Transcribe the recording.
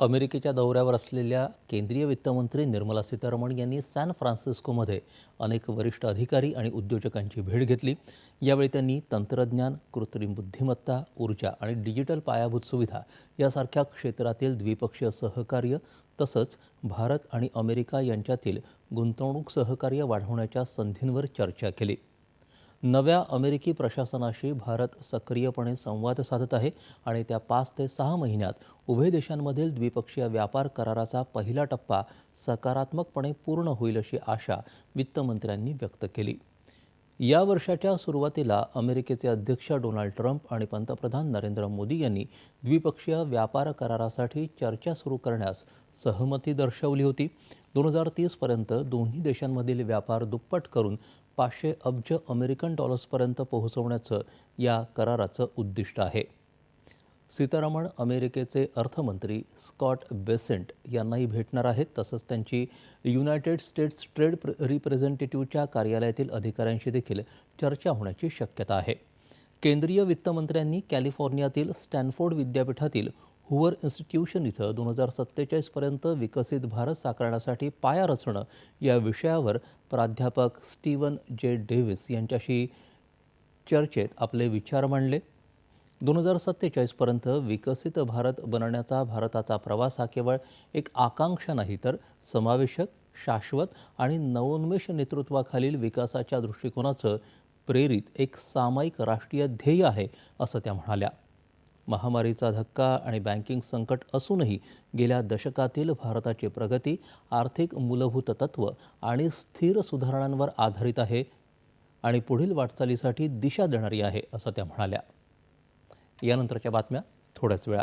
अमेरिकेच्या दौऱ्यावर असलेल्या केंद्रीय वित्तमंत्री निर्मला सीतारमण यांनी सॅन फ्रान्सिस्कोमध्ये अनेक वरिष्ठ अधिकारी आणि उद्योजकांची भेट घेतली. यावेळी त्यांनी तंत्रज्ञान कृत्रिम बुद्धिमत्ता ऊर्जा आणि डिजिटल पायाभूत सुविधा यासारख्या क्षेत्रातील द्विपक्षीय सहकार्य तसंच भारत आणि अमेरिका यांच्यातील गुंतवणूक सहकार्य वाढवण्याच्या संधींवर चर्चा केली. नव्या अमेरिकी प्रशासनाशी भारत सक्रियपणे संवाद साधत आहे आणि त्या पाच ते सहा महिन्यात उभय देशांमधील द्विपक्षीय व्यापार कराराचा पहिला टप्पा सकारात्मकपणे पूर्ण होईल अशी आशा वित्तमंत्र्यांनी व्यक्त केली. या वर्षाच्या सुरुवातीला अमेरिकेचे अध्यक्ष डोनाल्ड ट्रम्प आणि पंतप्रधान नरेंद्र मोदी यांनी द्विपक्षीय व्यापार करारासाठी चर्चा सुरू करण्यास सहमती दर्शवली होती. दोन हजार तीसपर्यंत दोन्ही देशांमधील व्यापार दुप्पट करून पाचशे अब्ज अमेरिकन डॉलर्सपर्यंत पोहोचवण्याचं या कराराचं उद्दिष्ट आहे. सीतारामन अमेरिकेचे अर्थमंत्री स्कॉट बेसेंट यांनाही भेटणार आहेत तसंच त्यांची युनायटेड स्टेट्स ट्रेड रिप्रेझेंटेटिव्हच्या कार्यालयातील अधिकाऱ्यांशी देखील चर्चा होण्याची शक्यता आहे. केंद्रीय वित्तमंत्र्यांनी कॅलिफोर्नियातील स्टॅनफोर्ड विद्यापीठातील हुवर इन्स्टिट्यूशन इथं दोन हजार सत्तेचाळीसपर्यंत विकसित भारत साकारण्यासाठी पाया रचणं या विषयावर प्राध्यापक स्टीवन जे डेव्हिस यांच्याशी चर्चेत आपले विचार मांडले. दोन हजार सत्तेचाळीसपर्यंत विकसित भारत बनण्याचा भारताचा प्रवास हा केवळ एक आकांक्षा नाही तर समावेशक शाश्वत आणि नवोन्मेष नेतृत्वाखालील विकासाच्या दृष्टिकोनाचं प्रेरित एक सामायिक राष्ट्रीय ध्येय आहे असं त्या म्हणाल्या. महामारीचा धक्का आणि बँकिंग संकट असूनही गेल्या दशकातील भारताची प्रगती आर्थिक मूलभूत तत्व आणि स्थिर सुधारणांवर आधारित आहे आणि पुढील वाटचालीसाठी दिशा देणारी आहे असं त्या म्हणाल्या. यानंतरच्या बातम्या थोड्याच वेळा